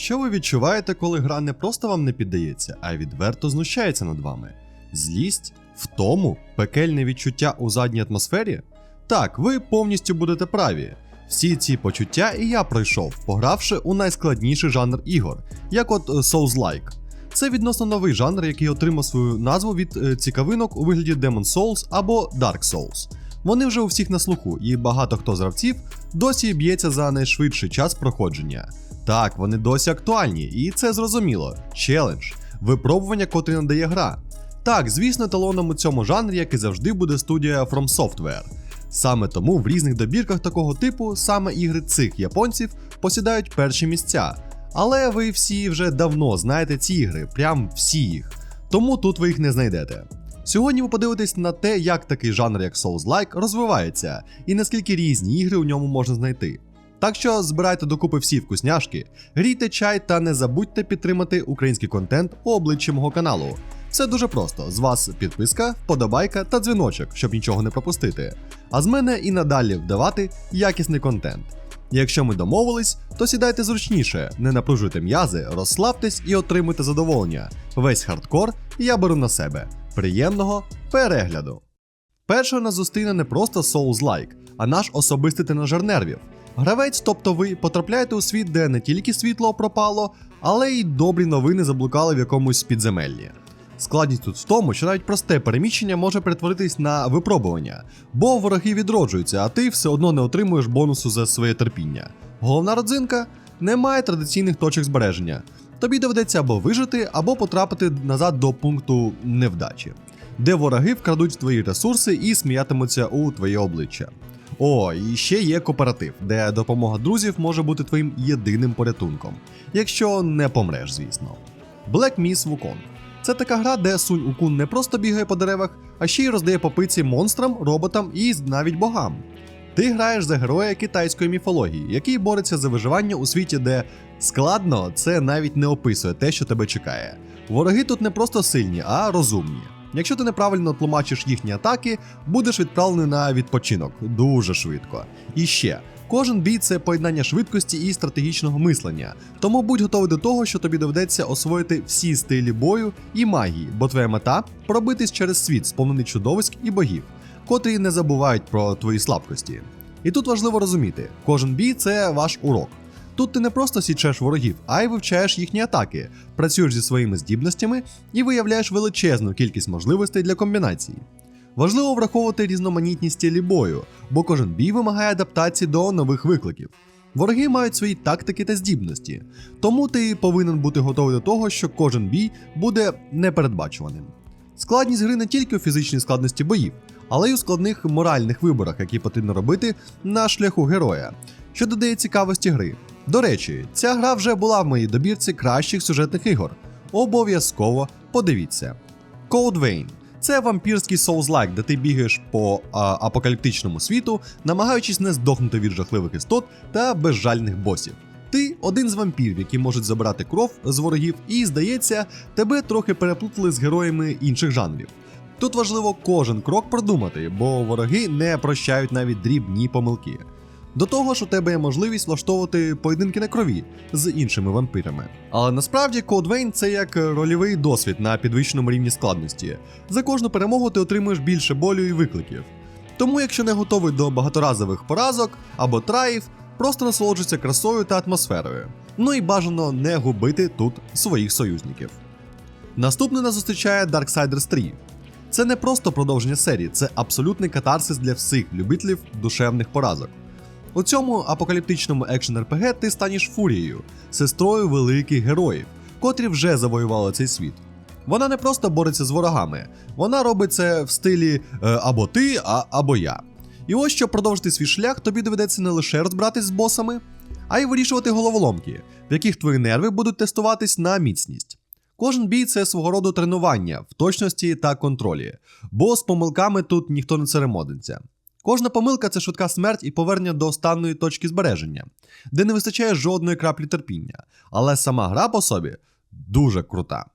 Що ви відчуваєте, коли гра не просто вам не піддається, а відверто знущається над вами? Злість, втому, пекельне відчуття у задній атмосфері? Так, ви повністю будете праві. Всі ці почуття і я пройшов, погравши у найскладніший жанр ігор, як от е, Souls-like. Це відносно новий жанр, який отримав свою назву від е, цікавинок у вигляді Demon Souls або Dark Souls. Вони вже у всіх на слуху, і багато хто з гравців досі б'ється за найшвидший час проходження. Так, вони досі актуальні, і це зрозуміло. Челендж, випробування, котрі надає гра. Так, звісно, еталоном у цьому жанрі, як і завжди, буде студія From Software. Саме тому в різних добірках такого типу саме ігри цих японців посідають перші місця. Але ви всі вже давно знаєте ці ігри, прям всі їх. Тому тут ви їх не знайдете. Сьогодні ви подивитесь на те, як такий жанр, як Souls-like, розвивається, і наскільки різні ігри у ньому можна знайти. Так що збирайте докупи всі вкусняшки, грійте чай та не забудьте підтримати український контент у обличчі мого каналу. Все дуже просто: з вас підписка, вподобайка та дзвіночок, щоб нічого не пропустити. А з мене і надалі вдавати якісний контент. Якщо ми домовились, то сідайте зручніше, не напружуйте м'язи, розслабтесь і отримуйте задоволення. Весь хардкор я беру на себе. Приємного перегляду! Першою нас зустріне не просто Souls-like, а наш особистий тренажер нервів. Гравець, тобто ви, потрапляєте у світ, де не тільки світло пропало, але й добрі новини заблукали в якомусь підземеллі. Складність тут в тому, що навіть просте переміщення може перетворитись на випробування, бо вороги відроджуються, а ти все одно не отримуєш бонусу за своє терпіння. Головна родзинка немає традиційних точок збереження. Тобі доведеться або вижити, або потрапити назад до пункту невдачі, де вороги вкрадуть твої ресурси і сміятимуться у твоє обличчя. О, і ще є кооператив, де допомога друзів може бути твоїм єдиним порятунком, якщо не помреш, звісно. Black Miss Wukong це така гра, де Сунь Укун не просто бігає по деревах, а ще й роздає попиці монстрам, роботам і навіть богам. Ти граєш за героя китайської міфології, який бореться за виживання у світі, де складно це навіть не описує те, що тебе чекає. Вороги тут не просто сильні, а розумні. Якщо ти неправильно тлумачиш їхні атаки, будеш відправлений на відпочинок дуже швидко. І ще. Кожен бій це поєднання швидкості і стратегічного мислення, тому будь готовий до того, що тобі доведеться освоїти всі стилі бою і магії, бо твоя мета пробитись через світ, сповнений чудовиськ і богів, котрі не забувають про твої слабкості. І тут важливо розуміти, кожен бій це ваш урок. Тут ти не просто січеш ворогів, а й вивчаєш їхні атаки, працюєш зі своїми здібностями і виявляєш величезну кількість можливостей для комбінацій. Важливо враховувати різноманітність стилі бою, бо кожен бій вимагає адаптації до нових викликів. Вороги мають свої тактики та здібності, тому ти повинен бути готовий до того, що кожен бій буде непередбачуваним. Складність гри не тільки у фізичній складності боїв, але й у складних моральних виборах, які потрібно робити на шляху героя, що додає цікавості гри. До речі, ця гра вже була в моїй добірці кращих сюжетних ігор. Обов'язково подивіться. Code Vein це вампірський соузлайк, де ти бігаєш по а, апокаліптичному світу, намагаючись не здохнути від жахливих істот та безжальних босів. Ти один з вампірів, які можуть забирати кров з ворогів, і, здається, тебе трохи переплутали з героями інших жанрів. Тут важливо кожен крок продумати, бо вороги не прощають навіть дрібні помилки. До того ж, у тебе є можливість влаштовувати поєдинки на крові з іншими вампирами. Але насправді Code Vein – це як рольовий досвід на підвищеному рівні складності. За кожну перемогу ти отримуєш більше болю і викликів. Тому, якщо не готовий до багаторазових поразок або траїв, просто насолоджуйся красою та атмосферою. Ну і бажано не губити тут своїх союзників. Наступний нас зустрічає Darksiders 3. Це не просто продовження серії, це абсолютний катарсис для всіх любителів душевних поразок. У цьому апокаліптичному екшен РПГ ти станеш фурією, сестрою великих героїв, котрі вже завоювали цей світ. Вона не просто бореться з ворогами, вона робить це в стилі е, або ти, а, або я. І ось щоб продовжити свій шлях, тобі доведеться не лише розбиратись з босами, а й вирішувати головоломки, в яких твої нерви будуть тестуватись на міцність. Кожен бій це свого роду тренування в точності та контролі, бо з помилками тут ніхто не церемониться. Кожна помилка це швидка смерть і повернення до останньої точки збереження, де не вистачає жодної краплі терпіння, але сама гра по собі дуже крута.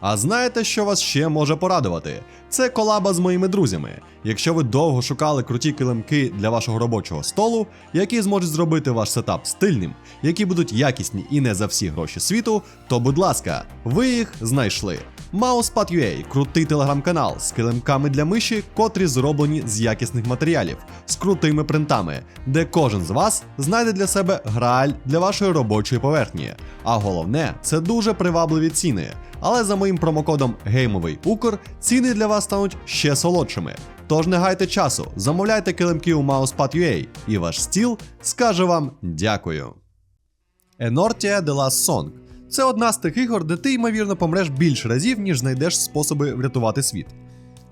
А знаєте, що вас ще може порадувати? Це колаба з моїми друзями. Якщо ви довго шукали круті килимки для вашого робочого столу, які зможуть зробити ваш сетап стильним, які будуть якісні і не за всі гроші світу, то будь ласка, ви їх знайшли. Mousepad.ua – крутий телеграм-канал з килимками для миші, котрі зроблені з якісних матеріалів, з крутими принтами, де кожен з вас знайде для себе грааль для вашої робочої поверхні. А головне, це дуже привабливі ціни. Але за моїм промокодом Геймовий Укр ціни для вас стануть ще солодшими. Тож не гайте часу, замовляйте килимки у Mousepad.ua, і ваш стіл скаже вам дякую. Enortia The Last Song це одна з тих ігор, де ти, ймовірно, помреш більше разів, ніж знайдеш способи врятувати світ.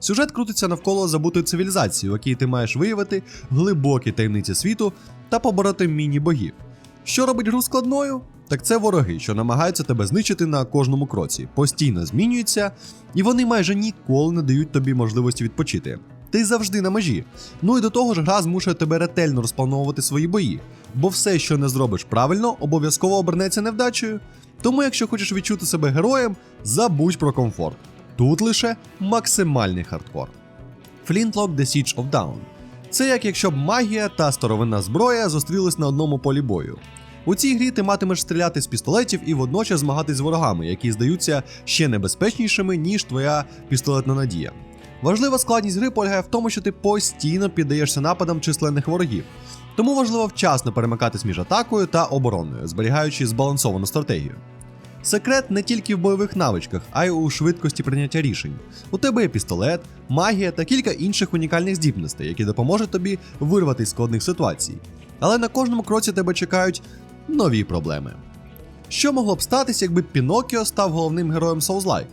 Сюжет крутиться навколо забутої цивілізації, у якій ти маєш виявити глибокі таємниці світу та побороти міні-богів. Що робить гру складною? Так це вороги, що намагаються тебе знищити на кожному кроці, постійно змінюються, і вони майже ніколи не дають тобі можливості відпочити. Ти завжди на межі. Ну і до того ж, гра змушує тебе ретельно розплановувати свої бої, бо все, що не зробиш правильно, обов'язково обернеться невдачею. Тому, якщо хочеш відчути себе героєм, забудь про комфорт. Тут лише максимальний хардкор. Flintlock The Siege of Dawn. Це як якщо б магія та старовинна зброя зустрілись на одному полі бою. У цій грі ти матимеш стріляти з пістолетів і водночас змагатись з ворогами, які здаються ще небезпечнішими, ніж твоя пістолетна надія. Важлива складність гри полягає в тому, що ти постійно піддаєшся нападам численних ворогів. Тому важливо вчасно перемикатись між атакою та обороною, зберігаючи збалансовану стратегію. Секрет не тільки в бойових навичках, а й у швидкості прийняття рішень. У тебе є пістолет, магія та кілька інших унікальних здібностей, які допоможуть тобі вирватися з складних ситуацій. Але на кожному кроці тебе чекають нові проблеми. Що могло б статися, якби Пінокіо став головним героєм Souls-like?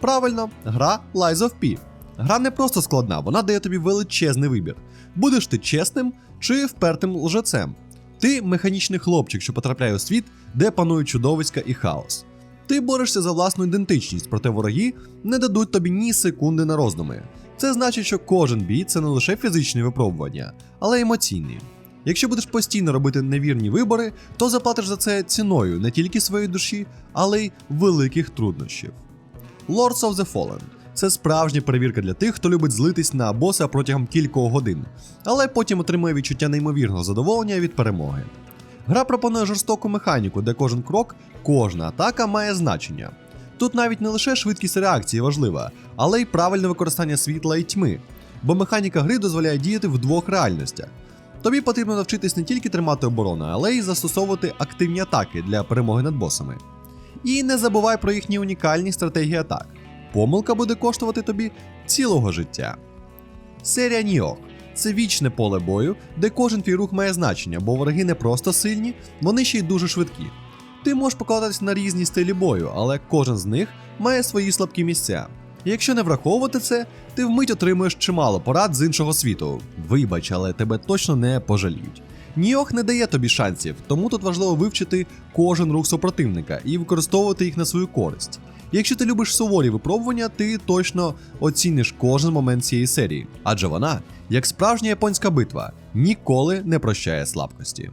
Правильно, гра Lies of P. Гра не просто складна, вона дає тобі величезний вибір. Будеш ти чесним чи впертим лжецем. Ти механічний хлопчик, що потрапляє у світ, де панують чудовиська і хаос. Ти борешся за власну ідентичність, проте вороги не дадуть тобі ні секунди на роздуми. Це значить, що кожен бій це не лише фізичні випробування, але й емоційні. Якщо будеш постійно робити невірні вибори, то заплатиш за це ціною не тільки своєї душі, але й великих труднощів. Lords of the Fallen це справжня перевірка для тих, хто любить злитись на боса протягом кількох годин, але потім отримує відчуття неймовірного задоволення від перемоги. Гра пропонує жорстоку механіку, де кожен крок, кожна атака має значення. Тут навіть не лише швидкість реакції важлива, але й правильне використання світла і тьми, бо механіка гри дозволяє діяти в двох реальностях. Тобі потрібно навчитись не тільки тримати оборону, але й застосовувати активні атаки для перемоги над босами. І не забувай про їхні унікальні стратегії атак. Помилка буде коштувати тобі цілого життя. Серія Ніох це вічне поле бою, де кожен твій рух має значення, бо вороги не просто сильні, вони ще й дуже швидкі. Ти можеш покладатися на різні стилі бою, але кожен з них має свої слабкі місця. Якщо не враховувати це, ти вмить отримуєш чимало порад з іншого світу. Вибач, але тебе точно не пожаліють. Ніох не дає тобі шансів, тому тут важливо вивчити кожен рух супротивника і використовувати їх на свою користь. Якщо ти любиш суворі випробування, ти точно оціниш кожен момент цієї серії, адже вона, як справжня японська битва, ніколи не прощає слабкості.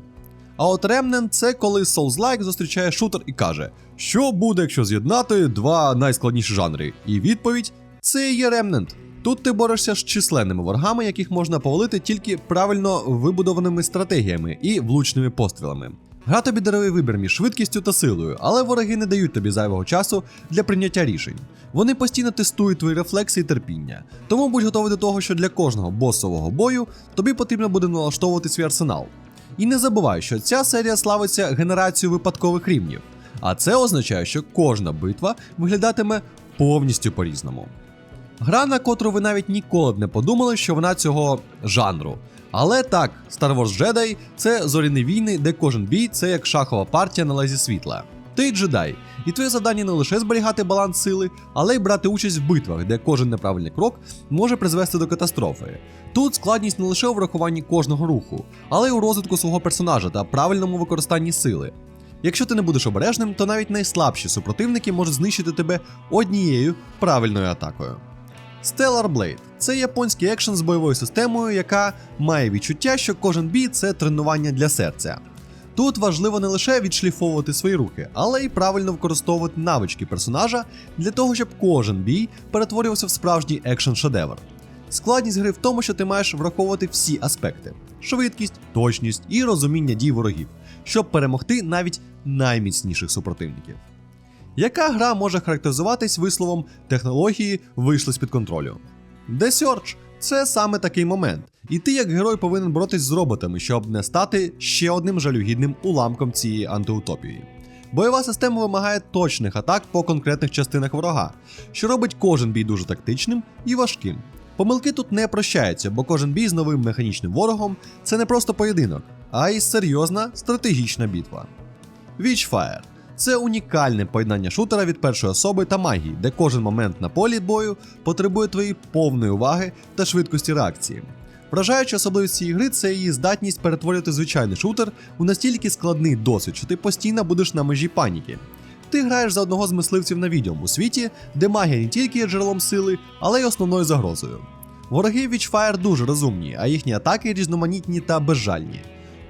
А от Remnant – це коли Souls-like зустрічає шутер і каже, що буде, якщо з'єднати два найскладніші жанри. І відповідь це є Remnant. Тут ти борешся з численними ворогами, яких можна повалити тільки правильно вибудованими стратегіями і влучними пострілами. Гра тобі дарує вибір між швидкістю та силою, але вороги не дають тобі зайвого часу для прийняття рішень. Вони постійно тестують твої рефлекси і терпіння. Тому будь готовий до того, що для кожного босового бою тобі потрібно буде налаштовувати свій арсенал. І не забувай, що ця серія славиться генерацією випадкових рівнів, а це означає, що кожна битва виглядатиме повністю по-різному. Гра, на котру ви навіть ніколи б не подумали, що вона цього жанру. Але так, Star Wars Jedi – це зоряні війни, де кожен бій це як шахова партія на лезі світла. Ти джедай, і твоє завдання не лише зберігати баланс сили, але й брати участь в битвах, де кожен неправильний крок може призвести до катастрофи. Тут складність не лише у врахуванні кожного руху, але й у розвитку свого персонажа та правильному використанні сили. Якщо ти не будеш обережним, то навіть найслабші супротивники можуть знищити тебе однією правильною атакою. Stellar Blade це японський екшен з бойовою системою, яка має відчуття, що кожен бій це тренування для серця. Тут важливо не лише відшліфовувати свої рухи, але й правильно використовувати навички персонажа для того, щоб кожен бій перетворювався в справжній екшн шедевр. Складність гри в тому, що ти маєш враховувати всі аспекти: швидкість, точність і розуміння дій ворогів, щоб перемогти навіть найміцніших супротивників. Яка гра може характеризуватись висловом технології вийшли з-під контролю? The Search – це саме такий момент, і ти як герой повинен боротись з роботами, щоб не стати ще одним жалюгідним уламком цієї антиутопії. Бойова система вимагає точних атак по конкретних частинах ворога, що робить кожен бій дуже тактичним і важким. Помилки тут не прощаються, бо кожен бій з новим механічним ворогом це не просто поєдинок, а й серйозна стратегічна битва. Witchfire – це унікальне поєднання шутера від першої особи та магії, де кожен момент на полі бою потребує твоєї повної уваги та швидкості реакції. Вражаюча особливість цієї гри це її здатність перетворювати звичайний шутер у настільки складний досвід, що ти постійно будеш на межі паніки. Ти граєш за одного з мисливців на відьом у світі, де магія не тільки є джерелом сили, але й основною загрозою. Вороги Witchfire дуже розумні, а їхні атаки різноманітні та безжальні.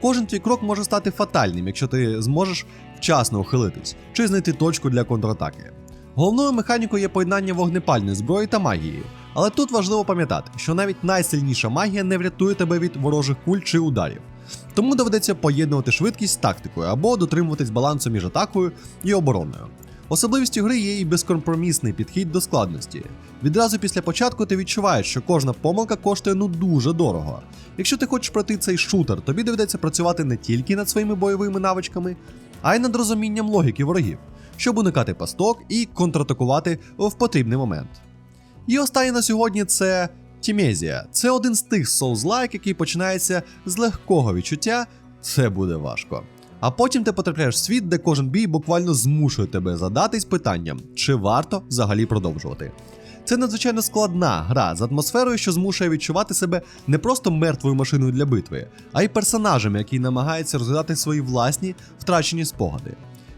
Кожен твій крок може стати фатальним, якщо ти зможеш вчасно ухилитись чи знайти точку для контратаки. Головною механікою є поєднання вогнепальної зброї та магії, але тут важливо пам'ятати, що навіть найсильніша магія не врятує тебе від ворожих куль чи ударів. Тому доведеться поєднувати швидкість з тактикою або дотримуватись балансу між атакою і обороною. Особливістю гри є і безкомпромісний підхід до складності. Відразу після початку ти відчуваєш, що кожна помилка коштує ну дуже дорого. Якщо ти хочеш пройти цей шутер, тобі доведеться працювати не тільки над своїми бойовими навичками, а й над розумінням логіки ворогів, щоб уникати пасток і контратакувати в потрібний момент. І останнє на сьогодні це Тімезія. Це один з тих Souls-like, який починається з легкого відчуття, це буде важко. А потім ти потрапляєш в світ, де кожен бій буквально змушує тебе задатись питанням, чи варто взагалі продовжувати. Це надзвичайно складна гра з атмосферою, що змушує відчувати себе не просто мертвою машиною для битви, а й персонажем, який намагається розглядати свої власні втрачені спогади.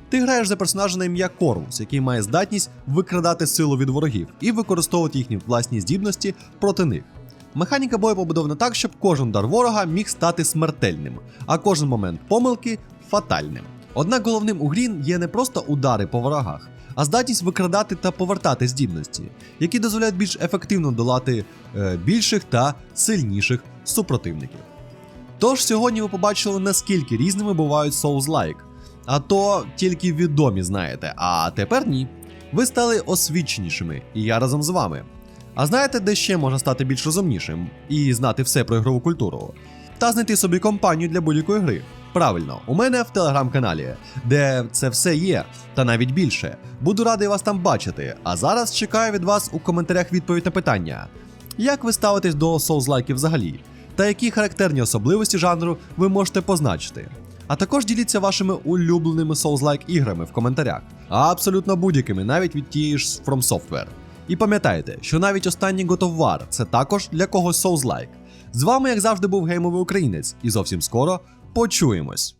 Ти граєш за персонажа на ім'я Корвус, який має здатність викрадати силу від ворогів і використовувати їхні власні здібності проти них. Механіка бою побудована так, щоб кожен удар ворога міг стати смертельним, а кожен момент помилки фатальним. Однак головним у грі є не просто удари по ворогах, а здатність викрадати та повертати здібності, які дозволяють більш ефективно долати е, більших та сильніших супротивників. Тож сьогодні ви побачили, наскільки різними бувають Souls-like, а то тільки відомі знаєте, а тепер ні. Ви стали освіченішими, і я разом з вами. А знаєте, де ще можна стати більш розумнішим і знати все про ігрову культуру? Та знайти собі компанію для будь-якої гри. Правильно, у мене в телеграм-каналі, де це все є, та навіть більше. Буду радий вас там бачити. А зараз чекаю від вас у коментарях відповідь на питання: як ви ставитесь до соузлайків взагалі? Та які характерні особливості жанру ви можете позначити? А також діліться вашими улюбленими Souls-like іграми в коментарях, а абсолютно будь-якими, навіть від тієї ж From Software. І пам'ятайте, що навіть останній God of War це також для когось Souls-like. З вами, як завжди, був геймовий українець, і зовсім скоро почуємось.